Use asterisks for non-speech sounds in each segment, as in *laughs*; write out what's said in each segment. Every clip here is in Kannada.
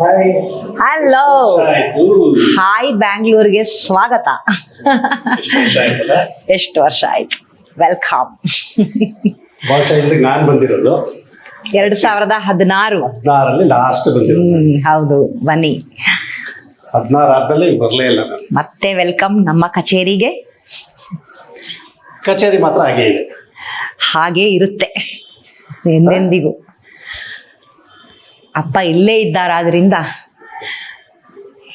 ಹಲೋ ಹಾಯ್ ಬ್ಯಾಂಗ್ಳೂರ್ಗೆ ಸ್ವಾಗತ. ಎಷ್ಟು ವರ್ಷ ಆಯ್ತು? ವೆಲ್ಕಮ್ ನಾನು ಬಂದಿರೋದು. ಎರಡು ಸಾವಿರದ ಹದಿನಾರು. ಹದಿನಾರಲ್ಲಿ ಲಾಸ್ಟ್ ಬಂದಿರೋದು. ಹೌದು ಬನ್ನಿ. ಹದಿನಾರು ಆದ್ಮೇಲೆ ಬರಲೇ ಇಲ್ಲ ನಾನು. ಮತ್ತೆ ವೆಲ್ಕಮ್ ನಮ್ಮ ಕಚೇರಿಗೆ? ಕಚೇರಿ ಮಾತ್ರ ಹಾಗೆ ಇದೆ. ಹಾಗೆ ಇರುತ್ತೆ. ಎಂದೆಂದಿಗೂ. ಅಪ್ಪ ಇಲ್ಲೇ ಇದ್ದಾರಾದ್ರಿಂದ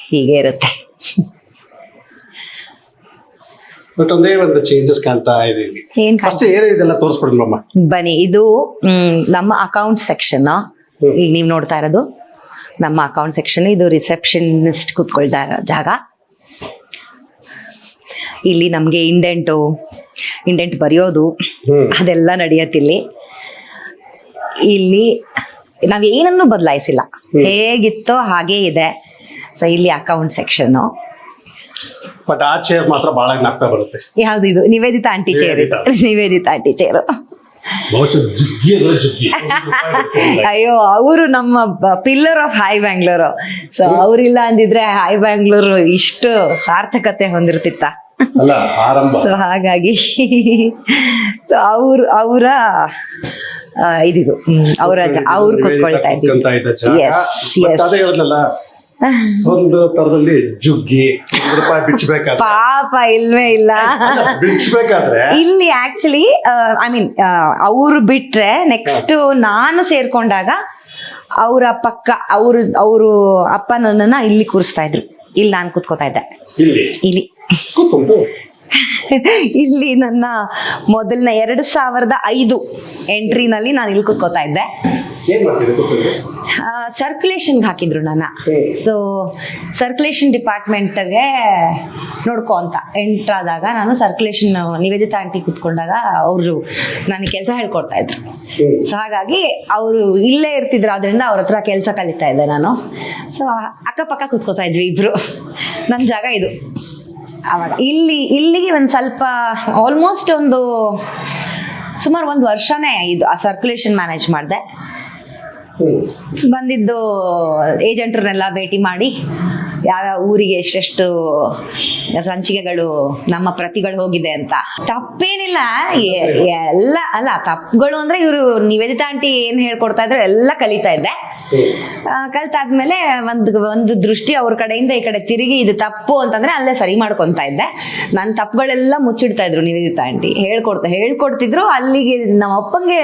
ಹೀಗೆ ಇರುತ್ತೆ. ಬಟ್ ಒಂದೇ ಒಂದು ಚೇಂಜಸ್ ಕಾಣ್ತಾ ಇದೆ ಇಲ್ಲಿ. ಏನ್ ಫಸ್ಟ್ ಏನಿದೆಲ್ಲ ತೋರಿಸ್ಬಿಡ್ರಿ ಮಮ್ಮ ಬನ್ನಿ ಇದು ಮ್, ನಮ್ಮ ಅಕೌಂಟ್ ಸೆಕ್ಷನ್ ಈಗ ನೀವು ನೋಡ್ತಾ ಇರೋದು. ನಮ್ಮ ಅಕೌಂಟ್ ಸೆಕ್ಷನ್ ಇದು ರಿಸೆಪ್ಷನಿಸ್ಟ್ ಕೂತ್ಕೊಳ್ತಾ ಇರೋ ಜಾಗ. ಇಲ್ಲಿ ನಮಗೆ ಇಂಡೆಂಟು ಇಂಡೆಂಟ್ ಬರೆಯೋದು ಹ್ಮ್. ಅದೆಲ್ಲ ನಡೆಯತ್ತಿಲ್ಲಿ ಇಲ್ಲಿ ನಾವು ಏನನ್ನು ಬದಲಾಯಿಸಿಲ್ಲ. ಹೇಗಿತ್ತೋ ಹಾಗೇ ಇದೆ. ಸೊ ಇಲ್ಲಿ ಅಕೌಂಟ್ ಸೆಕ್ಷನ್ ಬಟ್ ಆ ಚೇರ್ ಮಾತ್ರ ಬಹಳ ಜ್ಞಾಪಕ ಬರುತ್ತೆ. ಯಾವ್ದು ಇದು? ನಿವೇದಿತಾ ಆಂಟಿ ಚೇರ್ ಇದು ನಿವೇದಿತಾ ಆಂಟಿ ಚೇರ್. ಅಯ್ಯೋ ಅವರು ನಮ್ಮ pillar of Hi Bangalore so ಅವರಿಲ್ಲ ಅಂದಿದ್ರೆ ಹೈ ಬ್ಯಾಂಗ್ಳೂರು ಇಷ್ಟು ಸಾರ್ಥಕತೆ ಹೊಂದಿರ್ತಿತ್ತ ಸೊ ಹಾಗಾಗಿ. ಸೊ ಅವ್ರ ಅವರ ಇದಿದು. ಅವರ ಅವ್ರ ಕೂತ್ಕೊಳ್ತಾ ಇದ್ದಾರೆ ಒಂದು ತರದಲ್ಲಿ ಜುಗ್ಗಿ ಪಾಪ ಇಲ್ವೇ ಇಲ್ಲ. ಇಲ್ಲಿ ಆಕ್ಚುಲಿ ಐ ಮೀನ್ ಅವ್ರು ಬಿಟ್ರೆ ನೆಕ್ಸ್ಟ್ ನಾನು ಸೇರ್ಕೊಂಡಾಗ ಅವರ ಪಕ್ಕ ಅವರು ಅವರು ಅಪ್ಪ ನನ್ನನ್ನ ಇಲ್ಲಿ ಕೂರಿಸ್ತಾ ಇದ್ರು. ಇಲ್ಲಿ ನಾನು ಕೂತ್ಕೋತಾ ಇದ್ದೆ. ಇಲ್ಲಿ? *laughs* ಇಲ್ಲಿ ನನ್ನ ಮೊದಲನೇ ಎರಡು ಸಾವಿರದ ಐದು ಎಂಟ್ರಿನಲ್ಲಿ ನಾನು ಇಲ್ಲಿ ಕೂತ್ಕೋತಾ ಇದ್ದೆ. ಸರ್ಕ್ಯುಲೇಷನ್ ಸರ್ಕ್ಯುಲೇಷನ್ಗೆ ಹಾಕಿದ್ರು ನನ್ನ. ಸೊ ಸರ್ಕ್ಯುಲೇಷನ್ ಡಿಪಾರ್ಟ್ಮೆಂಟ್ಗೆ ನೋಡ್ಕೊ ಅಂತ. ಎಂಟ್ರಾದಾಗ ನಾನು ಸರ್ಕ್ಯುಲೇಷನ್ ನಿವೇದಿತಾ ಆಂಟಿ ಕೂತ್ಕೊಂಡಾಗ ಅವರು ನನಗೆ ಕೆಲಸ ಹೇಳ್ಕೊಡ್ತಾ ಇದ್ರು. ಸೊ ಹಾಗಾಗಿ ಅವರು ಇಲ್ಲೇ ಇರ್ತಿದ್ರು. ಅದರಿಂದ ಅವ್ರ ಹತ್ರ ಕೆಲಸ ಕಲಿತಾ ಇದ್ದೆ ನಾನು. ಸೊ ಅಕ್ಕಪಕ್ಕ ಕುತ್ಕೋತಾ ಇದ್ವಿ ಇಬ್ರು. *laughs* ನನ್ನ ಜಾಗ ಇದು. ಅವಾಗ ಇಲ್ಲಿ, ಇಲ್ಲಿಗೆ ಒಂದು ಸ್ವಲ್ಪ ಆಲ್ಮೋಸ್ಟ್ ಒಂದು ಸುಮಾರು ಒಂದು ವರ್ಷನೇ ಇದು ಆ ಸರ್ಕ್ಯುಲೇಷನ್ ಮ್ಯಾನೇಜ್ ಮಾಡಿದೆ. ಬಂದಿದ್ದು ಏಜೆಂಟ್ರನ್ನೆಲ್ಲ ಭೇಟಿ ಮಾಡಿ ಯಾವ ಊರಿಗೆ ಎಷ್ಟೆಷ್ಟು ಸಂಚಿಕೆಗಳು ನಮ್ಮ ಪ್ರತಿಗಳು ಹೋಗಿದೆ ಅಂತ. ತಪ್ಪೇನಿಲ್ಲ ಎಲ್ಲ, ಅಲ್ಲ, ತಪ್ಪುಗಳು ಅಂದ್ರೆ ಇವರು ನಿವೇದಿತಾ ಆಂಟಿ ಏನ್ ಹೇಳ್ಕೊಡ್ತಾ ಇದ್ರು ಎಲ್ಲ ಕಲಿತಾ ಇದ್ದೆ. ಕಲಿತಾದ್ಮೇಲೆ ಒಂದು ಒಂದು ದೃಷ್ಟಿ ಅವ್ರ ಕಡೆಯಿಂದ ಈ ಕಡೆ ತಿರುಗಿ ಇದು ತಪ್ಪು ಅಂತಂದ್ರೆ ಅಲ್ಲೇ ಸರಿ ಮಾಡ್ಕೊತಾ ಇದ್ದೆ. ನನ್ನ ತಪ್ಪುಗಳೆಲ್ಲ ಮುಚ್ಚಿಡ್ತಾ ಇದ್ರು ನಿವೇದಿತಾ ಆಂಟಿ. ಹೇಳ್ಕೊಡ್ತಾ, ಹೇಳ್ಕೊಡ್ತಿದ್ರು, ಅಲ್ಲಿಗೆ ನಮ್ಮ ಅಪ್ಪಂಗೆ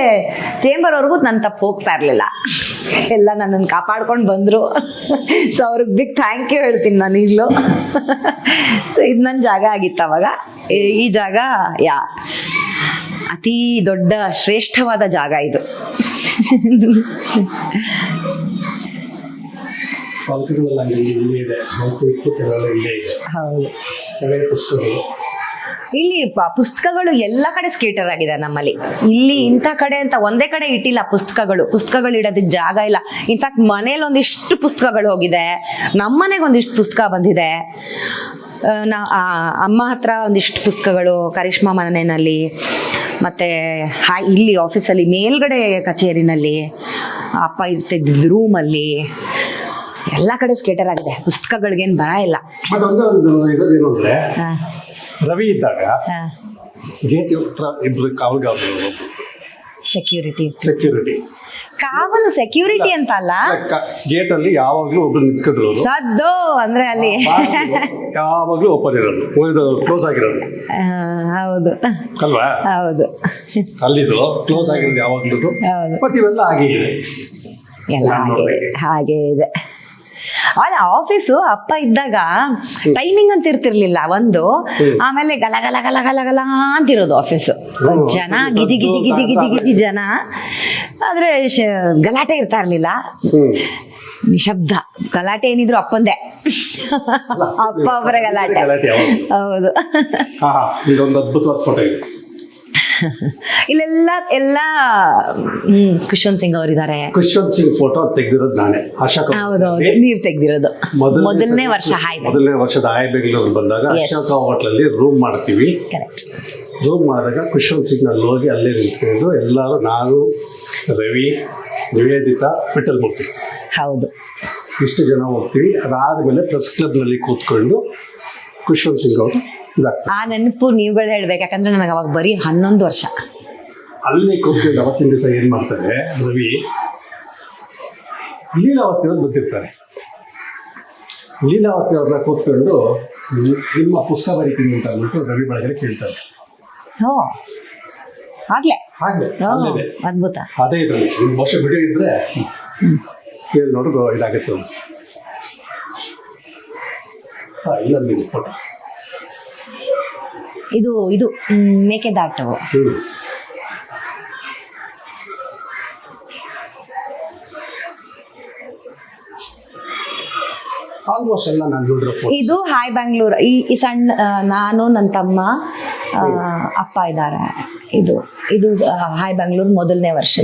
ಚೇಂಬರ್ ಅವ್ರಿಗೂ ನನ್ನ ತಪ್ಪು ಹೋಗ್ತಾ ಇರ್ಲಿಲ್ಲ. ಎಲ್ಲ ನನ್ನನ್ನು ಕಾಪಾಡ್ಕೊಂಡು ಬಂದರು. ಸೊ ಅವ್ರಿಗೆ ಬಿಗ್ ಥ್ಯಾಂಕ್ ಯು ಹೇಳ್ತೀನಿ ನಾನು ಈಗಲೂ. ಸೊ ಇದು ನನ್ನ ಜಾಗ ಆಗಿತ್ತು ಅವಾಗ. ಈ- ಜಾಗ ಯಾ ಅತಿ ದೊಡ್ಡ ಶ್ರೇಷ್ಠವಾದ ಜಾಗ ಇದು. ಹೌದು ಇಲ್ಲಿ ಪುಸ್ತಕಗಳು ಎಲ್ಲ ಕಡೆ ಸ್ಕೇಟರ್ ಆಗಿದೆ ನಮ್ಮಲ್ಲಿ. ಇಲ್ಲಿ ಇಂಥ ಕಡೆ ಅಂತ ಒಂದೇ ಕಡೆ ಇಟ್ಟಿಲ್ಲ ಪುಸ್ತಕಗಳು. ಪುಸ್ತಕಗಳು ಇಡೋದಕ್ಕೆ ಜಾಗ ಇಲ್ಲ. ಇನ್ಫ್ಯಾಕ್ಟ್ ಮನೇಲಿ ಒಂದಿಷ್ಟು ಪುಸ್ತಕಗಳು ಹೋಗಿದೆ. ನಮ್ಮನೆಗೆ ಒಂದಿಷ್ಟು ಪುಸ್ತಕ ಬಂದಿದೆ. ನಾ ಅಮ್ಮ ಹತ್ರ ಒಂದಿಷ್ಟು ಪುಸ್ತಕಗಳು ಕರಿಷ್ಮಾ ಮನೆಯಲ್ಲಿ ಮತ್ತು ಹಾ ಇಲ್ಲಿ ಆಫೀಸಲ್ಲಿ ಮೇಲ್ಗಡೆ ಕಚೇರಿನಲ್ಲಿ ಅಪ್ಪ ಇರ್ತಿದ್ದ ರೂಮಲ್ಲಿ ಎಲ್ಲ ಕಡೆ ಸ್ಕೇಟರ್ ಆಗಿದೆ. ಪುಸ್ತಕಗಳಿಗೇನು ಬರ ಇಲ್ಲ. ರವಿ ಇದ್ದಾಗ. ಗೇಟ್ ಹತ್ರ ಇಬ್ರು ಕಾವಲ್ಗಾರರು ಸೆಕ್ಯೂರಿಟಿ ಸೆಕ್ಯೂರಿಟಿ ಕಾವಲು ಸೆಕ್ಯೂರಿಟಿ ಅಂತ ಅಲ್ಲ? ಗೇಟ್ ಅಲ್ಲಿ ಯಾವಾಗ್ಲೂ ಒಬ್ರು ನಿಂತ್ಕೊಂಡ್ರು ಸದ್ದು ಅಂದ್ರೆ ಅಲ್ಲಿ. ಯಾವಾಗ್ಲೂ ಓಪನ್ ಇರೋದು. ಕ್ಲೋಸ್ ಆಗಿರೋದು. ಹೌದು. ಅಲ್ವಾ? ಹೌದು. ಅಲ್ಲಿದ್ರು ಕ್ಲೋಸ್ ಆಗಿರೋದು ಯಾವಾಗ್ಲೂ. ಮತ್ತೆ ಇವೆಲ್ಲ ಹಾಗೆ ಇದೆ. ಹಾಗೆ ಇದೆ. ಅಲ್ಲ ಆಫೀಸು ಅಪ್ಪ ಇದ್ದಾಗ ಟೈಮಿಂಗ್ ಅಂತ ಇರ್ತಿರ್ಲಿಲ್ಲ ಒಂದು. ಆಮೇಲೆ ಗಲ ಗಲ ಗಲ ಗಲ ಗಲ ಅಂತಿರೋದು ಆಫೀಸು ಹ್ಮ್, ಜನ ಗಿಜಿ ಗಿಜಿ ಗಿಜಿ ಗಿಜಿ ಗಿಜಿ ಜನ. ಆದ್ರೆ ಗಲಾಟೆ ಇರ್ತಾ ಇರ್ಲಿಲ್ಲ. ನಿಶಬ್ದ. ಗಲಾಟೆ ಏನಿದ್ರು ಅಪ್ಪಂದೆ. ಅಪ್ಪ ಅವರ ಗಲಾಟೆ. ಹೌದು. ಇದೊಂದು ಅದ್ಭುತವಾದ ಫೋಟೋ ಇದೆ. ಇಲ್ಲೆಲ್ಲ ಎಲ್ಲ ಕುಶ್ವಂತ್ ಸಿಂಗ್ ಅವರಿದ್ದಾರೆ. ಕುಶ್ವಂತ್ ಸಿಂಗ್ ಫೋಟೋ ತೆಗೆದಿರೋದು ನಾನೇ ಅಶೋಕ್ ಹೌದೌದು ನೀವು ತೆಗ್ದಿರೋದು. ಮೊದಲನೇ ವರ್ಷ ಹಾಯ್ ಮೊದಲನೇ ವರ್ಷದ ಹಾಯ್ ಬೆಂಗಳೂರು ಬಂದಾಗ ಆಶಾ ಅಶೋಕ ಹೋಟ್ಲಲ್ಲಿ ರೂಮ್ ಮಾಡ್ತೀವಿ. ಕರೆಕ್ಟ್ ರೂಮ್ ಮಾಡಿದಾಗ ಕುಶ್ವಂತ್ ಸಿಂಗ್ ಅಲ್ಲಿ ಹೋಗಿ ಅಲ್ಲೇ ನಿಂತ್ಕೊಂಡು ಎಲ್ಲರೂ ನಾನು ರವಿ ನಿವೇದಿತಾ ವಿಠಲ್ ಮೂರ್ತಿ ಹೌದು. ಇಷ್ಟು ಜನ ಹೋಗ್ತೀವಿ. ಅದಾದಮೇಲೆ ಪ್ರೆಸ್ ಕ್ಲಬ್ನಲ್ಲಿ ಕೂತ್ಕೊಂಡು ಕುಶ್ವಂತ್ ಸಿಂಗ್ ಅವರು ಆ ನೆನಪು ನೀವುಗಳು ಹೇಳ್ಬೇಕು ಯಾಕಂದ್ರೆ ನನಗೆ ಅವಾಗ ಬರೀ ಹನ್ನೊಂದು ವರ್ಷ. ಅಲ್ಲಿ ಕೂತ್ಕೊಂಡು ಅವತ್ತಿನ ದಿವಸ ಏನ್ ಮಾಡ್ತಾರೆ ರವಿ? ಲೀಲಾವತಿ ಅವ್ರು ಗೊತ್ತಿರ್ತಾರೆ. ಲೀಲಾವತಿ ಅವ್ರನ್ನ ಕೂತ್ಕೊಂಡು ನಿಮ್ಮ ಪುಸ್ತಕ ಬರೀತೀನಿ ಅಂತ ಅಂದ್ಬಿಟ್ಟು ರವಿ ಬಳಗರೆ ಕೇಳ್ತಾರೆ. ಓ ಆಗ್ಲೇ? ಅಲ್ಲೇನೆ ಅದ್ಭುತ. ಅದೇ ಇದ್ರಲ್ಲಿ ನಿಮ್ ವರ್ಷ ಬಿಡಿ ಇದ್ರೆ ಕೇಳಿ ನೋಡಿದ್ರು ಇದಾಗುತ್ತೆ ಹಾಂ ಇಲ್ಲೊಂದಿದೆ ಫೋಟೋ ಇದು ಇದು ಮೇಕೆದಾಟವು. ಇದು ಹಾಯ್ ಬ್ಯಾಂಗ್ಳೂರ್. ಈ ಸಣ್ಣ ನಾನು ನನ್ನ ತಮ್ಮ ಅಪ್ಪ ಇದ್ದಾರೆ. ಇದು ಇದು ಹಾಯ್ ಬ್ಯಾಂಗ್ಳೂರ್ ಮೊದಲನೇ ವರ್ಷ.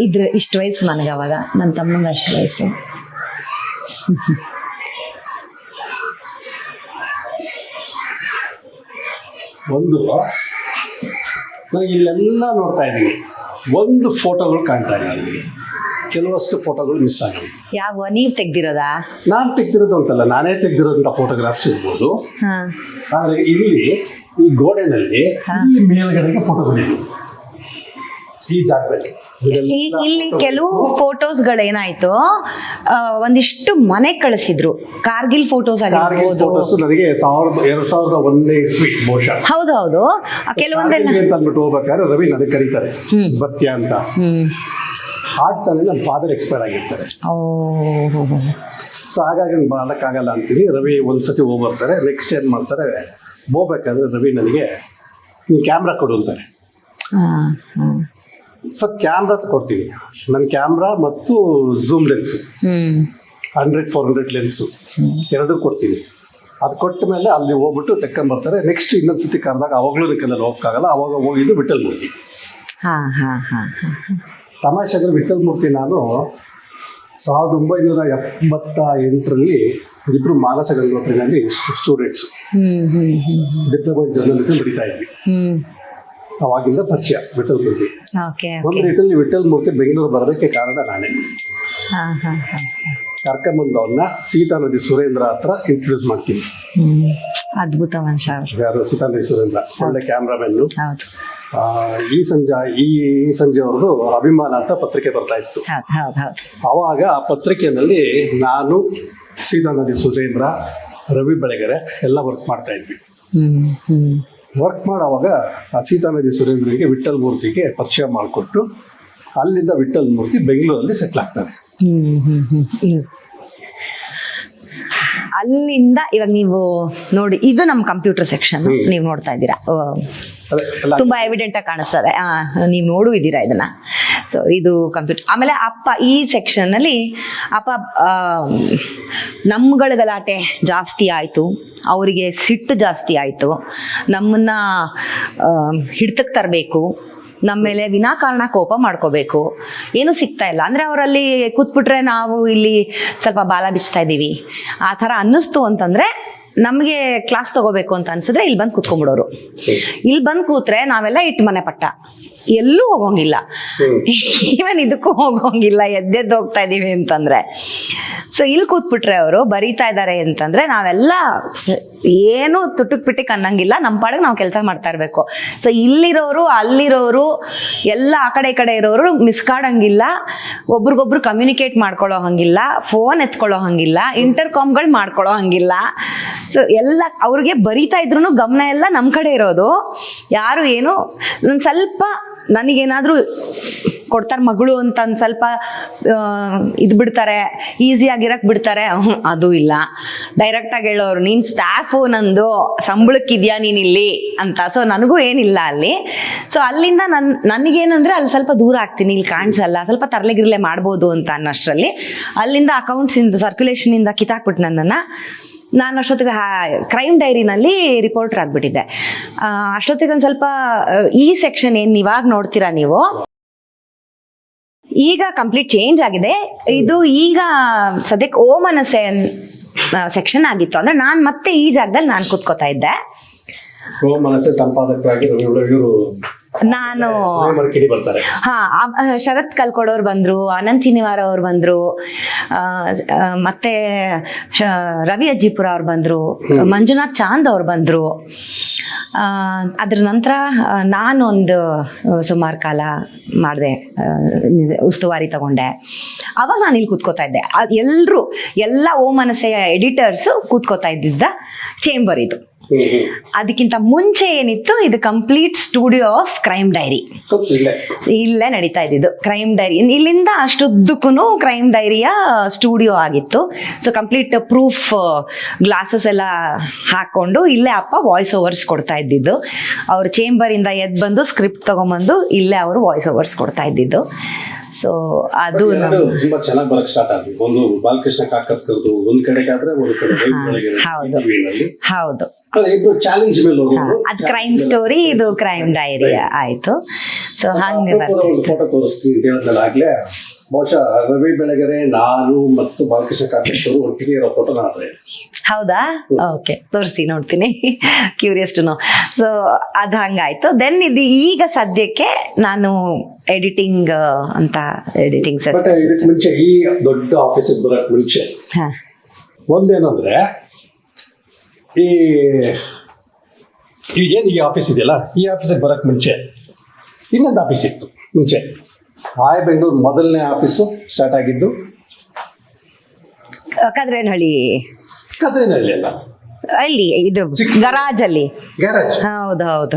ಇದ್ರ ಇಷ್ಟು ವಯಸ್ಸು ನನಗೆ ಅವಾಗ. ನನ್ನ ತಮ್ಮಂಗೆ ಅಷ್ಟು ವಯಸ್ಸು. ಒಂದು ನಾನು ಇಲ್ಲೆಲ್ಲ ನೋಡ್ತಾ ಇದ್ದೀನಿ. ಒಂದು ಫೋಟೋಗಳು ಕಾಣ್ತಾ ಇಲ್ಲ. ನನಗೆ ಕೆಲವಷ್ಟು ಫೋಟೋಗಳು ಮಿಸ್ ಆಗಿವೆ ಯಾವ ನೀವು ತೆಗ್ದಿರೋದಾ? ನಾನು ತೆಗ್ದಿರೋದು ಅಂತಲ್ಲ ನಾನೇ ತೆಗ್ದಿರೋಂಥ ಫೋಟೋಗ್ರಾಫ್ಸ್ ಇರ್ಬೋದು. ಆದರೆ ಇಲ್ಲಿ ಈ ಗೋಡೆನಲ್ಲಿ ಈ ಮೇಲ್ಗಡೆಗೆ ಫೋಟೋಗಳಿವೆ ಈ ಜಾಗದಲ್ಲಿ. ಇಲ್ಲಿ ಕೆಲವು ಫೋಟೋಸ್ಗಳೇನಾಯ್ತು ಏನಾಯ್ತು ಒಂದಿಷ್ಟು ಮನೆ ಕಳಿಸಿದ್ರು. ಕಾರ್ಗಿಲ್ ಫೋಟೋಸ್ ಆಗಿರ್ಬೋದು. ಫೋಟೋಸ್ ನನಗೆ ಸಾವಿರದ ಎರಡ್ ಸಾವಿರದ ಒಂದೇ ಇಸ್ವಿ ಬಹುಶಃ. ಹೌದು ಹೌದು ಕೆಲವೊಂದೆಲ್ಲ ಅಂತ ಅಂದ್ಬಿಟ್ಟು ಹೋಗ್ಬೇಕಾದ್ರೆ ರವಿ ನನಗೆ ಕರೀತಾರೆ. ಬರ್ತೀಯಾ ಅಂತ. ಆಗ್ತಾನೆ ನಮ್ಮ ಫಾದರ್ ಎಕ್ಸ್ಪೈರ್ ಆಗಿರ್ತಾರೆ. ಸೊ ಹಾಗಾಗಿ ನಾನು ಮಾಡೋಕ್ಕಾಗಲ್ಲ ಅಂತೀನಿ. ರವಿ ಒಂದು ಸತಿ ಹೋಗಿ ಬರ್ತಾರೆ ನೆಕ್ಸ್ಟ್ ಏನು ಮಾಡ್ತಾರೆ? ಹೋಗ್ಬೇಕಾದ್ರೆ ರವಿ ನನಗೆ ನೀವು ಕ್ಯಾಮ್ರಾ ಕೊಡು ಅಂತಾರೆ. ಸೊ ಕ್ಯಾಮ್ರಾ ಕೊಡ್ತೀನಿ ನನ್ನ ಕ್ಯಾಮ್ರಾ ಮತ್ತು zoom lens hundred four hundred lens ಎರಡೂ ಕೊಡ್ತೀನಿ ಅದು ಕೊಟ್ಟ ಮೇಲೆ ಅಲ್ಲಿ ಹೋಗ್ಬಿಟ್ಟು ತೆಕ್ಕೊಂಬರ್ತಾರೆ. ನೆಕ್ಸ್ಟ್ ಇನ್ನೊಂದು ಸತಿ ಕರೆದಾಗ ಅವಾಗಲೂ ಕಲ್ಲಲ್ಲಿ ಹೋಗಕ್ಕಾಗಲ್ಲ ಅವಾಗ ಹೋಗಿದ್ದು ವಿಠಲ್ ಮೂರ್ತಿ ತಮಾಷೆ ಅಂದರೆ ವಿಠಲ್ ಮೂರ್ತಿ ನಾನು ಸಾವಿರದ ಒಂಬೈನೂರ ಎಪ್ಪತ್ತ ಎಂಟರಲ್ಲಿ ಇಬ್ಬರು ಮಾನಸ ಗಂಗೋತ್ರಿನಲ್ಲಿ ಸ್ಟೂಡೆಂಟ್ಸ್ ಡಿಪ್ಲೊಮಾ ಇನ್ ಜರ್ನಲಿಸಮ್ ಬರೀತಾ ಇದ್ವಿ. ಅವಾಗಿಂದ ಪರಿಚಯ ವಿಠಲ್ ಮೂರ್ತಿ. ಒಂದು ರೀತಿಯಲ್ಲಿ ವಿಠಲ್ ಮೂರ್ತಿ ಬೆಂಗಳೂರು ಬರೋದಕ್ಕೆ ಕಾರಣ ನಾನೇ. ಕರ್ಕಂಬಂದವನ್ನ ಕರ್ಕೊಂಬಂದು ಸೀತಾ ನದಿ ಸುರೇಂದ್ರ ಹತ್ರ ಇಂಟ್ರೊಡ್ಯೂಸ್ ಮಾಡ್ತೀನಿ. ಅದ್ಭುತ ಮನುಷ್ಯ ಯಾರು? ಸೀತಾ ನದಿ ಸುರೇಂದ್ರ ಒಳ್ಳೆ ಕ್ಯಾಮ್ರಾಮನ್ನು. ಈ ಸಂಜೆ ಈ ಸಂಜೆ ಅವರು ಅಭಿಮಾನ ಅಂತ ಪತ್ರಿಕೆ ಬರ್ತಾ ಇತ್ತು. ಅವಾಗ ಆ ಪತ್ರಿಕೆಯಲ್ಲಿ ನಾನು ಸೀತಾ ನದಿ ಸುರೇಂದ್ರ ರವಿ ಬೆಳಗೆರೆ ಎಲ್ಲ ವರ್ಕ್ ಮಾಡ್ತಾ ಇದ್ವಿ. ವರ್ಕ್ ಮಾಡೋವಾಗ ಆ ಸುರೇಂದ್ರಿಗೆ ವಿಠಲ್ ಮೂರ್ತಿಗೆ ಪರಿಚಯ ಮಾಡಿಕೊಟ್ಟು ಅಲ್ಲಿಂದ ವಿಠಲ್ ಮೂರ್ತಿ ಬೆಂಗಳೂರಲ್ಲಿ ಸೆಟ್ಲ್ ಆಗ್ತಾರೆ. ಅಲ್ಲಿಂದ ಇವಾಗ ನೀವು ನೋಡಿ ಇದು ನಮ್ಮ ಕಂಪ್ಯೂಟರ್ ಸೆಕ್ಷನ್ ನೀವು ನೋಡ್ತಾ ಇದ್ದೀರಾ. ತುಂಬಾ ಎವಿಡೆಂಟ್ ಆಗಿ ಕಾಣಿಸ್ತದೆ. ಆ, ನೀವು ನೋಡು ಇದ್ದೀರಾ ಇದನ್ನ? ಸೊ ಇದು ಕಂಪ್ಯೂಟರ್ ಆಮೇಲೆ ಅಪ್ಪ ಈ ಸೆಕ್ಷನ್ ಅಲ್ಲಿ ಅಪ್ಪ ನಮ್ಗಳ ಗಲಾಟೆ ಜಾಸ್ತಿ ಆಯಿತು. ಅವರಿಗೆ ಸಿಟ್ಟು ಜಾಸ್ತಿ ಆಯಿತು. ನಮ್ಮನ್ನ ಹಿಡ್ತಕ್ಕೆ ತರಬೇಕು. ನಮ್ಮ ಮೇಲೆ ವಿನಾಕಾರಣ ಕೋಪ ಮಾಡ್ಕೋಬೇಕು. ಏನು ಸಿಗ್ತಾ ಇಲ್ಲ. ಅಂದರೆ ಅವರಲ್ಲಿ ಕೂತ್ಬಿಟ್ರೆ ನಾವು ಇಲ್ಲಿ ಸ್ವಲ್ಪ ಬಾಲ ಬಿಚ್ತಾ ಇದ್ದೀವಿ. ಆ ಥರ ಅನ್ನಿಸ್ತು ಅಂತಂದರೆ ನಮಗೆ ಕ್ಲಾಸ್ ತಗೋಬೇಕು ಅಂತ ಅನ್ಸಿದ್ರೆ ಇಲ್ಲಿ ಬಂದು ಕೂತ್ಕೊಂಡ್ಬಿಡೋರು. ಇಲ್ಲಿ ಬಂದು ಕೂತ್ರೆ ನಾವೆಲ್ಲ ಇಟ್ಟು ಮನೆ ಪಟ್ಟ. ಎಲ್ಲೂ ಹೋಗೋಂಗಿಲ್ಲ. ಈವನ್ ಇದಕ್ಕೂ ಹೋಗೋಂಗಿಲ್ಲ ಎದ್ದೆದ್ದು ಹೋಗ್ತಾ ಇದೀವಿ ಅಂತಂದ್ರೆ. ಸೊ ಇಲ್ಲಿ ಕೂತ್ಬಿಟ್ರೆ ಅವರು ಬರೀತಾ ಇದ್ದಾರೆ ಅಂತಂದ್ರೆ ನಾವೆಲ್ಲ ಏನು ತುಟುಕ್ ಪಿಟಿಕ್ ಅನ್ನಂಗಿಲ್ಲ ನಮ್ಮ ಪಾಡಿಗೆ ನಾವು ಕೆಲಸ ಮಾಡ್ತಾ ಇರಬೇಕು. ಸೊ ಇಲ್ಲಿರೋರು ಅಲ್ಲಿರೋರು ಎಲ್ಲ ಆ ಕಡೆ ಈ ಕಡೆ ಇರೋರು ಮಿಸ್ಕಾಡಂಗಿಲ್ಲ ಒಬ್ರಿಗೊಬ್ರು ಕಮ್ಯುನಿಕೇಟ್ ಮಾಡ್ಕೊಳ್ಳೋ ಹಂಗಿಲ್ಲ ಫೋನ್ ಎತ್ಕೊಳ್ಳೋ ಹಂಗಿಲ್ಲ ಇಂಟರ್ಕಾಮ್ಗಳು ಮಾಡ್ಕೊಳ್ಳೋ ಹಂಗಿಲ್ಲ. ಸೊ ಎಲ್ಲ ಅವ್ರಿಗೆ ಬರಿತಾ ಇದ್ರು ಗಮನ ಎಲ್ಲ ನಮ್ಮ ಕಡೆ ಇರೋದು. ಯಾರು ಏನು ಒಂದು ಸ್ವಲ್ಪ ನನಗೇನಾದರೂ ಕೊಡ್ತಾರೆ ಮಗಳು ಅಂತ ಒಂದು ಸ್ವಲ್ಪ ಇದು ಬಿಡ್ತಾರೆ ಈಸಿಯಾಗಿರಕ್ಕೆ ಬಿಡ್ತಾರೆ. *laughs* ಅದು ಇಲ್ಲ. ಡೈರೆಕ್ಟಾಗಿ ಹೇಳೋರು, ನೀನು ಸ್ಟಾಫು ನಂದು, ಸಂಬಳಕ್ಕಿದ್ಯಾ ನೀನು ಇಲ್ಲಿ? ಅಂತ. ಸೊ ನನಗೂ ಏನಿಲ್ಲ ಅಲ್ಲಿ. ಸೊ ಅಲ್ಲಿಂದ ನನ್ನ ನನಗೇನಂದರೆ ಅಲ್ಲಿ ಸ್ವಲ್ಪ ದೂರ ಆಗ್ತೀನಿ, ಇಲ್ಲಿ ಕಾಣಿಸಲ್ಲ, ಸ್ವಲ್ಪ ತರಲೆಗಿರ್ಲೆ ಮಾಡ್ಬೋದು ಅಂತ ಅನ್ನೋಷ್ಟರಲ್ಲಿ. ಅಲ್ಲಿಂದ ಅಕೌಂಟ್ಸಿಂದ ಸರ್ಕ್ಯುಲೇಷನಿಂದ ಕಿತ್ತಾಕ್ಬಿಟ್ಟು ನನ್ನನ್ನು. ನಾನು ಅಷ್ಟೊತ್ತಿಗೆ ಕ್ರೈಮ್ ಡೈರಿನಲ್ಲಿ ರಿಪೋರ್ಟರ್ ಆಗಿಬಿಟ್ಟಿದ್ದೆ. ಅಷ್ಟೊತ್ತಿಗೆ ಒಂದು ಸ್ವಲ್ಪ ಈ ಸೆಕ್ಷನ್ ಏನು ಇವಾಗ ನೋಡ್ತೀರಾ ನೀವು? ಈಗ ಕಂಪ್ಲೀಟ್ ಚೇಂಜ್ ಆಗಿದೆ. ಇದು ಈಗ ಸದ್ಯಕ್ಕೆ ಓ ಮನಸ್ಸೆ ಸೆಕ್ಷನ್ ಆಗಿತ್ತು. ಅಂದ್ರೆ ನಾನು ಮತ್ತೆ ಈ ಜಾಗದಲ್ಲಿ ನಾನು ಕೂತ್ಕೋತಾ ಇದ್ದೆ. ಸಂಪಾದಕರಾಗಿ ನಾನು ಹಾ ಶರತ್ ಕಲ್ಕೊಡೋರು ಬಂದ್ರು ಅನಂತ್ ಚಿನಿವಾರ ಅವ್ರು ಬಂದ್ರು ಮತ್ತೆ ರವಿ ಅಜ್ಜಿಪುರ ಅವ್ರು ಬಂದ್ರು ಮಂಜುನಾಥ್ ಚಾಂದ್ ಅವ್ರು ಬಂದ್ರು. ಅದ್ರ ನಂತರ ನಾನೊಂದು ಸುಮಾರು ಕಾಲ ಮಾಡಿದೆ ಉಸ್ತುವಾರಿ ತಗೊಂಡೆ. ಅವಾಗ ನಾನು ಇಲ್ಲಿ ಕೂತ್ಕೋತಾ ಇದ್ದೆ. ಎಲ್ಲರೂ ಎಲ್ಲ ಓ ಮನಸ್ಸೆಯ ಎಡಿಟರ್ಸು ಕೂತ್ಕೋತಾ ಇದ್ದಿದ್ದ ಚೇಂಬರ್ ಇದು. *laughs* ಅದಕ್ಕಿಂತ ಮುಂಚೆ ಏನಿತ್ತು? ಇದು complete studio of crime diary ಇಲ್ಲೇ ನಡೀತಾ ಇದ್ದಿದ್ದು. ಕ್ರೈಮ್ ಡೈರಿ ಇಲ್ಲಿಂದ ಅಷ್ಟುದ್ದಕ್ಕೂ ಕ್ರೈಮ್ ಡೈರಿಯ ಸ್ಟುಡಿಯೋ ಆಗಿತ್ತು. ಸೊ ಕಂಪ್ಲೀಟ್ ಪ್ರೂಫ್ ಗ್ಲಾಸಸ್ ಎಲ್ಲ ಹಾಕೊಂಡು ಇಲ್ಲೇ ಅಪ್ಪ ವಾಯ್ಸ್ ಓವರ್ಸ್ ಕೊಡ್ತಾ ಇದ್ದಿದ್ದು. ಅವ್ರ ಇಂದ ಎದ್ದು ಬಂದು ಸ್ಕ್ರಿಪ್ಟ್ ತಗೊಂಬಂದು ಇಲ್ಲೇ ಅವರು ವಾಯ್ಸ್ ಓವರ್ಸ್ ಕೊಡ್ತಾ ಇದ್ದಿದ್ದು. ಸೊ ಅದು ತುಂಬಾ ಚೆನ್ನಾಗಿ ಬರಕ್ ಸ್ಟಾರ್ಟ್ ಆದ್ವಿ. ಒಂದು ಬಾಲಕೃಷ್ಣ ಕಾಕರ್ಸ್ಕರ್ದು ಒಂದ್ ಕಡೆಗಾದ್ರೆ ಒಂದ್ ಕಡೆ ಹೌದು. ಹೌದು. ಚಾಲೆಂಜ್ ಅದು ಕ್ರೈಮ್ ಸ್ಟೋರಿ ಇದು ಕ್ರೈಮ್ ಡೈರಿ ಆಯ್ತು. ಸೊ ಹಂಗೆ ಫೋಟೋ ತೋರಿಸ್ತೀನಿ ಆಗ್ಲೇ. ಬಹುಶಃ ರವಿ ಬೆಳಗೆರೆ ನಾನು ಮತ್ತು ಬಾಲಕೃಷ್ಣ ಕಾಕರ್ಸ್ಕರು ಒಟ್ಟಿಗೆ ಇರೋ ಫೋಟೋ ನನ್ನ ಹೌದಾ? ಓಕೆ ತೋರಿಸಿ ನೋಡ್ತೀನಿ. ಕ್ಯೂರಿಯಸ್ ಟು ನೋ ಸೊ ಅದು ಹಂಗಾಯ್ತು. ದೆನ್ ಇದು ಈಗ ಸದ್ಯಕ್ಕೆ ನಾನು ಎಡಿಟಿಂಗ್ ಅಂತ ಎಡಿಟಿಂಗ್ ಮುಂಚೆ ಈ ದೊಡ್ಡ ಆಫೀಸಿಗೆ ಬರಕ್ ಮುಂಚೆ ಹಾಂ. ಒಂದೇನಂದ್ರೆ ಈ ಈ ಏನು ಈ ಆಫೀಸ್ ಇದೆಯಲ್ಲ? ಈ ಆಫೀಸಿಗೆ ಬರೋಕ್ಕೆ ಮುಂಚೆ ಇನ್ನೊಂದು ಆಫೀಸ್ ಇತ್ತು ಮುಂಚೆ. ಆಯ್ ಬೆಂಗಳೂರು ಮೊದಲನೇ ಆಫೀಸು ಸ್ಟಾರ್ಟ್ ಆಗಿದ್ದು. ಕದ್ರೇನಹಳ್ಳಿ. ಕದ್ರೇನಹಳ್ಳಿ ಅಲ್ಲ? ಅಲ್ಲಿ ಇದು ಗರಾಜ್. ಅಲ್ಲಿ ಗ್ಯಾರೇಜ್ ಹೌದು ಹೌದು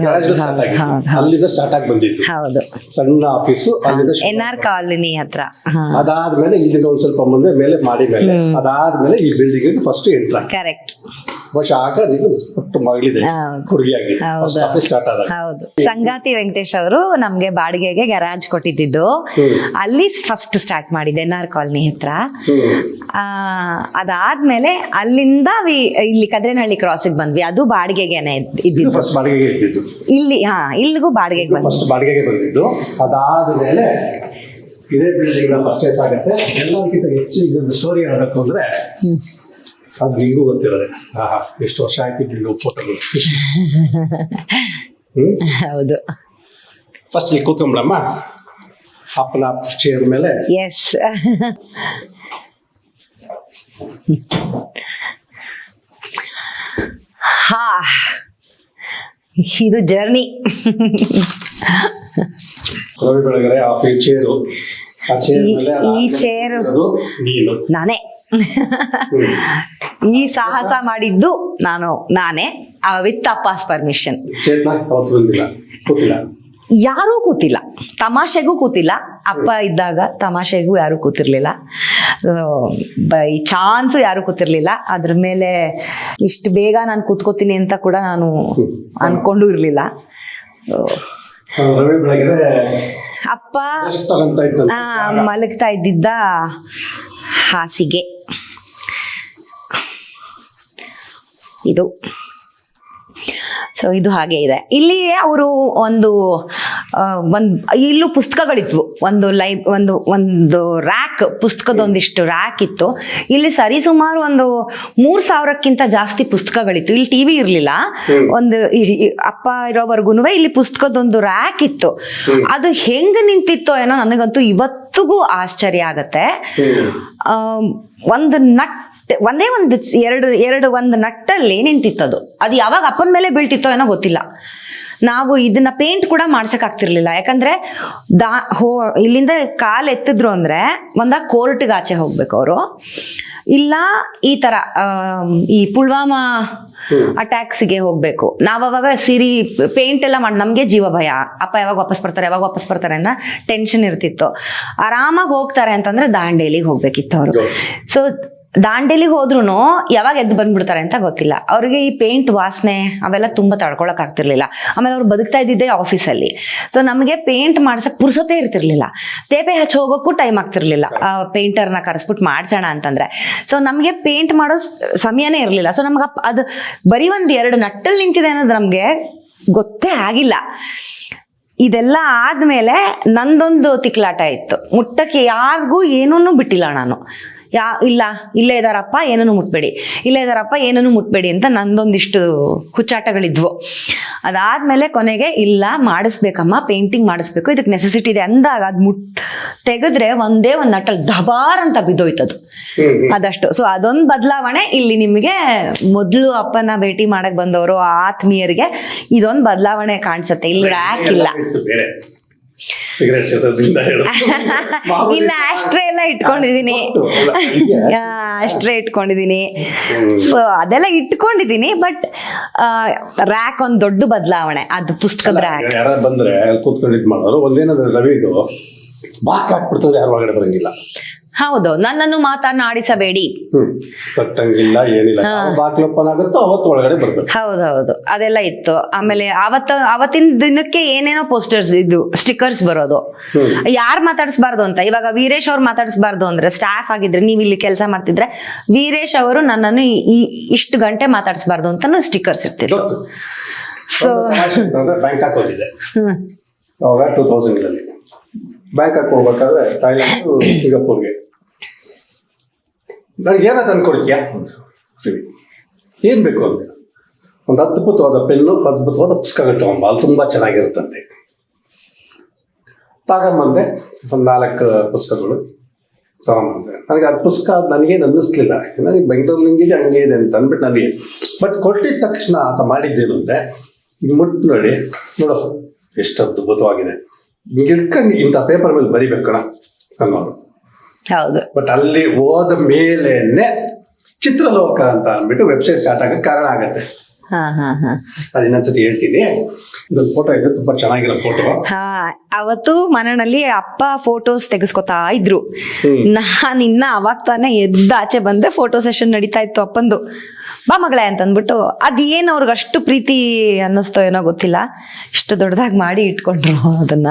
ಅಲ್ಲಿಂದ ಸ್ಟಾರ್ಟ್ ಆಗಿ ಬಂದಿತ್ತು. ಹೌದು. ಸಣ್ಣ ಆಫೀಸು ಅಲ್ಲಿಂದ ಎನ್ ಆರ್ ಕಾಲೋನಿ ಹತ್ರ ಅದಾದ್ಮೇಲೆ ಇಲ್ಲಿಂದ ಒಂದ್ ಸ್ವಲ್ಪ ಮುಂದೆ ಮೇಲೆ ಮಾಡಿ ಮೇಲೆ. ಅದಾದ್ಮೇಲೆ ಈ ಬಿಲ್ಡಿಂಗ್ ಫಸ್ಟ್ ಎಂಟ್ರ ಕರೆಕ್ಟ್ ಬಹುಶಃ ಆಗ ನೀವು ಮಗಳಿದೆ. ಹುಡುಗಿಯಾಗಿ. ಸ್ಟಾರ್ಟ್ ಆದಾಗ. ಹೌದು. ಸಂಗಾತಿ ವೆಂಕಟೇಶ್ ಅವರು ನಮ್ಗೆ ಬಾಡಿಗೆಗೆ ಗ್ಯಾರಾಜ್ ಕೊಟ್ಟಿದ್ದು. ಅಲ್ಲಿ ಫಸ್ಟ್ ಸ್ಟಾರ್ಟ್ ಮಾಡಿದ್ದೆ ಎನ್ ಆರ್ ಕಾಲನಿ ಹತ್ರ. ಅದಾದ್ಮೇಲೆ ಅಲ್ಲಿಂದ ಇಲ್ಲಿ ಕದ್ರೇನಹಳ್ಳಿ ಕ್ರಾಸಿಗೆ ಬಂದ್ವಿ. ಅದು ಬಾಡಿಗೆಗೆನೆ ಇದ್- ಇದ್ದಿದ್ದು ಇದ್ದಿದ್ದು. ಇಲ್ಲಿ ಹಾ ಇಲ್ಲಿಗೂ ಬಾಡಿಗೆಗೆ ಬಂದಿದ್ದು ಬಾಡಿಗೆಗೆ ಬಂದಿದ್ದು. ಅದಾದ್ಮೇಲೆ ಇದೇ ಬಿಲ್ಡಿಂಗ್ ಪರ್ಚೇಸ್ ಆಗುತ್ತೆ. ಎಲ್ಲದಕ್ಕಿಂತ ಹೆಚ್ಚು ಇದೊಂದು ಸ್ಟೋರಿ ಹೇಳಬೇಕು ಅಂದ್ರೆ ಅದು ನಿಂಗೂ ಗೊತ್ತಿರೋದೆ. ಆಹಾ ಎಷ್ಟು ವರ್ಷ ಆಯ್ತು ಬಿಲ್ಡು ಫೋಟೋಗಳು ಹೌದು. ಫಸ್ಟ್ ಇಲ್ಲಿ ಕೂತ್ಕೊಂಬಿಡಮ್ಮ. ಅಪ್ಪನ ಚೇರ್ ಮೇಲೆ. ಎಸ್ ಹಾ ಇದು journey Ravi Belagere office chair ಆ ಚೇರ್ ಮೇಲೆ ಈ chair- ನೀನು. ನಾನೇ. ಈ ಸಾಹಸ ಮಾಡಿದ್ದು ನಾನು ನಾನೇ. ವಿತ್ ಅಪ್ಪಾಸ್ ಪರ್ಮಿಷನ್. ಯಾರೂ ಕೂತಿಲ್ಲ. ತಮಾಷೆಗೂ ಕೂತಿಲ್ಲ. ಅಪ್ಪ ಇದ್ದಾಗ ತಮಾಷೆಗೂ ಯಾರೂ ಕೂತಿರ್ಲಿಲ್ಲ. ಬೈ ಚಾನ್ಸು ಯಾರೂ ಕೂತಿರ್ಲಿಲ್ಲ. ಅದ್ರ ಮೇಲೆ ಇಷ್ಟು ಬೇಗ ನಾನು ಕೂತ್ಕೋತೀನಿ ಅಂತ ಕೂಡ ನಾನು ಅನ್ಕೊಂಡು ಇರಲಿಲ್ಲ. ಅಪ್ಪ ಮಲಗ್ತಾ ಇದ್ದಿದ್ದ ಹಾಸಿಗೆ. ಇದು. ಸೊ ಇದು ಹಾಗೆ ಇದೆ. ಇಲ್ಲಿ ಅವರು ಒಂದು ಒಂದು ಇಲ್ಲೂ ಪುಸ್ತಕಗಳಿದ್ವು. ಒಂದು ಲೈ ಒಂದು ಒಂದು ರ್ಯಾಕ್ ಪುಸ್ತಕದೊಂದಿಷ್ಟು ರ್ಯಾಕ್ ಇತ್ತು. ಇಲ್ಲಿ ಸರಿಸುಮಾರು ಒಂದು ಮೂರು ಸಾವಿರಕ್ಕಿಂತ ಜಾಸ್ತಿ ಪುಸ್ತಕಗಳಿತ್ತು. ಇಲ್ಲಿ ಟಿ ವಿ ಇರಲಿಲ್ಲ. ಒಂದು ಅಪ್ಪ ಇರೋವರೆಗೂ ಇಲ್ಲಿ ಪುಸ್ತಕದೊಂದು ರ್ಯಾಕ್ ಇತ್ತು. ಅದು ಹೆಂಗೆ ನಿಂತಿತ್ತೋ ಏನೋ ನನಗಂತೂ ಇವತ್ತಿಗೂ ಆಶ್ಚರ್ಯ ಆಗತ್ತೆ. ಒಂದು ನಟ್ ಒಂದೇ ಒಂದು ಎರಡು ಎರಡು ಒಂದು ನಟ್ಟಲ್ಲಿ ನಿಂತಿತ್ತದು. ಅದು ಯಾವಾಗ ಅಪ್ಪನ ಮೇಲೆ ಬೀಳ್ತಿತ್ತೋ ಏನೋ ಗೊತ್ತಿಲ್ಲ. ನಾವು ಇದನ್ನ ಪೇಂಟ್ ಕೂಡ ಮಾಡ್ಸಕ್ ಆಗ್ತಿರ್ಲಿಲ್ಲ ಯಾಕಂದ್ರೆ ದಾ ಹೋ ಇಲ್ಲಿಂದ ಕಾಲ್ ಎತ್ತಿದ್ರು ಅಂದ್ರೆ ಒಂದ ಕೋರ್ಟ್ಗೆ ಆಚೆ ಹೋಗ್ಬೇಕು ಅವರು. ಇಲ್ಲ ಈ ತರ ಈ ಪುಲ್ವಾಮಾ ಅಟ್ಯಾಕ್ಸ್ಗೆ ಹೋಗ್ಬೇಕು. ನಾವ್ ಅವಾಗ ಸಿರಿ ಪೇಂಟ್ ಎಲ್ಲ ಮಾಡಿ ನಮಗೆ ಜೀವ ಭಯ. ಅಪ್ಪ ಯಾವಾಗ ವಾಪಸ್ ಬರ್ತಾರೆ ಯಾವಾಗ ವಾಪಸ್ ಬರ್ತಾರೆ ಅನ್ನ ಟೆನ್ಷನ್ ಇರ್ತಿತ್ತು. ಆರಾಮಾಗಿ ಹೋಗ್ತಾರೆ ಅಂತಂದ್ರೆ ದಾಂಡೇಲಿಗೆ ಹೋಗ್ಬೇಕಿತ್ತು ಅವರು. ಸೊ ದಾಂಡೇಲಿಗೆ ಹೋದ್ರು ಯಾವಾಗ ಎದ್ದು ಬಂದ್ಬಿಡ್ತಾರೆ ಅಂತ ಗೊತ್ತಿಲ್ಲ. ಅವ್ರಿಗೆ ಈ ಪೇಂಟ್ ವಾಸನೆ ಅವೆಲ್ಲ ತುಂಬಾ ತಡ್ಕೊಳಕ್ ಆಗ್ತಿರ್ಲಿಲ್ಲ. ಆಮೇಲೆ ಅವ್ರು ಬದುಕ್ತಾ ಇದ್ದಿದ್ದೆ ಆಫೀಸಲ್ಲಿ. ಸೊ ನಮಗೆ ಪೇಂಟ್ ಮಾಡ್ಸಕ್ ಪುರ್ಸೋತೆ ಇರ್ತಿರ್ಲಿಲ್ಲ. ತೇಪೆ ಹಚ್ಚಿ ಹೋಗೋಕ್ಕೂ ಟೈಮ್ ಆಗ್ತಿರ್ಲಿಲ್ಲ. ಆ ಪೇಂಟರ್ನ ಕರೆಸ್ಬಿಟ್ಟು ಮಾಡ್ಸೋಣ ಅಂತಂದ್ರೆ. ಸೊ ನಮಗೆ ಪೇಂಟ್ ಮಾಡೋ ಸಮಯನೇ ಇರಲಿಲ್ಲ. ಸೊ ನಮ್ಗೆ ಅದು ಬರೀ ಒಂದು ಎರಡು ನಟ್ಟಲ್ಲಿ ನಿಂತಿದೆ ಅನ್ನೋದು ನಮಗೆ ಗೊತ್ತೇ ಆಗಿಲ್ಲ. ಇದೆಲ್ಲ ಆದ್ಮೇಲೆ ನಂದೊಂದು ತಿಕ್ಲಾಟ ಇತ್ತು. ಮುಟ್ಟಕ್ಕೆ ಯಾರಿಗೂ ಏನೂ ಬಿಟ್ಟಿಲ್ಲ ನಾನು. ಯಾ ಇಲ್ಲ ಇಲ್ಲೇ ಇದಾರಪ್ಪ ಏನನ್ನು ಮುಟ್ಬೇಡಿ. ಇಲ್ಲೇ ಇದಾರಪ್ಪ ಏನನ್ನು ಮುಟ್ಬೇಡಿ ಅಂತ ನಂದೊಂದಿಷ್ಟು ಹುಚ್ಚಾಟಗಳಿದ್ವು. ಅದಾದ್ಮೇಲೆ ಕೊನೆಗೆ ಇಲ್ಲ ಮಾಡಿಸ್ಬೇಕಮ್ಮ ಪೇಂಟಿಂಗ್ ಮಾಡಿಸ್ಬೇಕು ಇದಕ್ಕೆ ನೆಸೆಸಿಟಿ ಇದೆ ಅಂದಾಗ ಅದು ಮುಟ್ ತೆಗೆದ್ರೆ ಒಂದೇ ಒಂದು ನಟಲ್ ದಬಾರ್ ಅಂತ ಬಿದ್ದೋಯ್ತದು. ಅದಷ್ಟು. ಸೊ ಅದೊಂದು ಬದಲಾವಣೆ ಇಲ್ಲಿ ನಿಮಗೆ ಮೊದಲು ಅಪ್ಪನ ಭೇಟಿ ಮಾಡಕ್ ಬಂದವರು ಆತ್ಮೀಯರಿಗೆ ಇದೊಂದು ಬದಲಾವಣೆ ಕಾಣಿಸುತ್ತೆ. ಇಲ್ಲಿ ರ್ಯಾಕ್ ಇಲ್ಲ ಅಷ್ಟೇ ಸಿಗರೇಟ್ ಸೇದೋದ್ರಿಂದ ಇಲ್ಲ ಅಷ್ಟ್ರೇ ಎಲ್ಲ ಇಟ್ಕೊಂಡಿದೀನಿ ಅಷ್ಟೇ. ಅಷ್ಟ್ರೇ ಇಟ್ಕೊಂಡಿದೀನಿ ಸೊ ಅದೆಲ್ಲ ಇಟ್ಕೊಂಡಿದೀನಿ ಬಟ್ ರ್ಯಾಕ್ ಒಂದ್ ದೊಡ್ಡ ಬದಲಾವಣೆ. ಅದು ಪುಸ್ತಕದ ರ್ಯಾಕ್ ಯಾರು ಬಂದ್ರೆ ಕೂತ್ಕೊಂಡು ಇದ್ ಮಾಡೋರು ಒಂದೇನಂದ್ರೆ ರವಿದು ಬಾಕ್ ಹಾಕ್ಬಿಡ್ತಾರೆ ಯಾರು ಒಳಗಡೆ ಬರಂಗಿಲ್ಲ. ಹೌದು ನನ್ನನ್ನು ಮಾತನಾಡಿಸಬೇಡಿ ಆಡಿಸಬೇಡಿ ತಟ್ಟಂಗಿಲ್ಲ ಏನಿಲ್ಲ. ಬಾಕ್ಲ್ ಓಪನ್ ಅವತ್ತು ಒಳಗಡೆ ಬರ್ಬೇಕು. ಹೌದೌದು ಅದೆಲ್ಲ ಇತ್ತು. ಆಮೇಲೆ ಅವತ್ತ ಅವತ್ತಿನ ದಿನಕ್ಕೆ ಏನೇನೋ ಪೋಸ್ಟರ್ಸ್ ಇದು ಸ್ಟಿಕ್ಕರ್ಸ್ ಬರೋದು. ಯಾರು ಮಾತಾಡಿಸ್ಬಾರ್ದು ಅಂತ? ಇವಾಗ ವೀರೇಶ್ ಅವ್ರು ಮಾತಾಡಿಸ್ಬಾರ್ದು ಅಂದ್ರೆ ಸ್ಟಾಫ್ ಆಗಿದ್ರೆ ನೀವು ಇಲ್ಲಿ ಕೆಲಸ ಮಾಡ್ತಿದ್ರೆ ವೀರೇಶ್ ಅವರು ನನ್ನನ್ನು ಈ- ಇಷ್ಟು ಗಂಟೆ ಮಾತಾಡಿಸ್ಬಾರ್ದು ಅಂತ ಸ್ಟಿಕ್ಕರ್ಸ್ ಇರ್ತಿದ್ರು. ಸೊ ಅವಾಗ ಟೂ ತೌಸಂಡ್ ಅಲ್ಲಿ. ಬ್ಯಾಂಕಾಕ್ ಹೋಗ್ಬೇಕಾದ್ರೆ ಥೈಲ್ಯಾಂಡ್ ಸಿಂಗಾಪುರ್ಗೆ. ನನಗೆ ಏನಾದ್ರು ಅನ್ಕೊಡ್ತೀಯಾ ಸರಿ. ಏನ್ ಬೇಕು ಅಂದೆ ಒಂದು ಅದ್ಭುತವಾದ ಪೆನ್ನು, ಅದ್ಭುತವಾದ ಪುಸ್ತಕಗಳು ತಗೊಂಬ. ಅಲ್ಲಿ ತುಂಬ ಚೆನ್ನಾಗಿರುತ್ತಂತೆ. ತಗೊಂಬಂದೆ, ಒಂದು ನಾಲ್ಕು ಪುಸ್ತಕಗಳು ತಗೊಂಬಂದೆ. ನನಗೆ ಅದು ಪುಸ್ತಕ ನನಗೇನು ಅನ್ನಿಸ್ಲಿಲ್ಲ. ನನಗೆ ಬೆಂಗಳೂರಿನ ಹಿಂಗಿದೆ ಹಂಗೆ ಇದೆ ಅಂತ ಅಂದ್ಬಿಟ್ಟು ನನಗೆ ಬಟ್ ಕೊಟ್ಟಿದ ತಕ್ಷಣ ಆತ ಮಾಡಿದ್ದೇನು ಅಂದರೆ ಈಗ ಮುಟ್ಟು ನೋಡಿ, ನೋಡು, ಎಷ್ಟು ಅದ್ಭುತವಾಗಿದೆ. ಹಿಂಗೆ ಇಟ್ಕೊಂಡು ಇಂಥ ಪೇಪರ್ ಮೇಲೆ ಬರಿಬೇಕಣ ಅನ್ನೋರು ಹೌದು. ಬಟ್ ಅಲ್ಲಿ ಹೋದ ಮೇಲೇನೆ ಚಿತ್ರಲೋಕ ಅಂತ ಅಂದ್ಬಿಟ್ಟು ವೆಬ್ಸೈಟ್ ಸ್ಟಾರ್ಟ್ ಆಗಕ್ಕೆ ಕಾರಣ ಆಗತ್ತೆ. ಅದು ಇನ್ನೊಂದ್ಸತಿ ಹೇಳ್ತೀನಿ. ಇದೊಂದು ಫೋಟೋ ಇದೆ ತುಂಬಾ ಚೆನ್ನಾಗಿರೋ ಫೋಟೋ ಹಾ ಅವತ್ತು ಮನೆಯಲ್ಲಿ ಅಪ್ಪ ಫೋಟೋಸ್ ತೆಗೆಸ್ಕೊತಾ ಇದ್ರು. ನಾನ್ ಇನ್ನ ಅವಾಗ ತಾನೇ ಎದ್ದ ಆಚೆ ಬಂದೆ ಫೋಟೋ ಸೆಷನ್ ನಡೀತಾ ಇತ್ತು ಅಪ್ಪಂದು. ಬಾ ಮಗಳೇ ಅಂತ ಅಂದ್ಬಿಟ್ಟು ಅದ್ ಏನ್ ಅವ್ರಿಗೆ ಅಷ್ಟು ಪ್ರೀತಿ ಅನ್ನಿಸ್ತೋ ಏನೋ ಗೊತ್ತಿಲ್ಲ. ಇಷ್ಟು ದೊಡ್ಡದಾಗಿ ಮಾಡಿ ಇಟ್ಕೊಂಡ್ರು ಅದನ್ನ.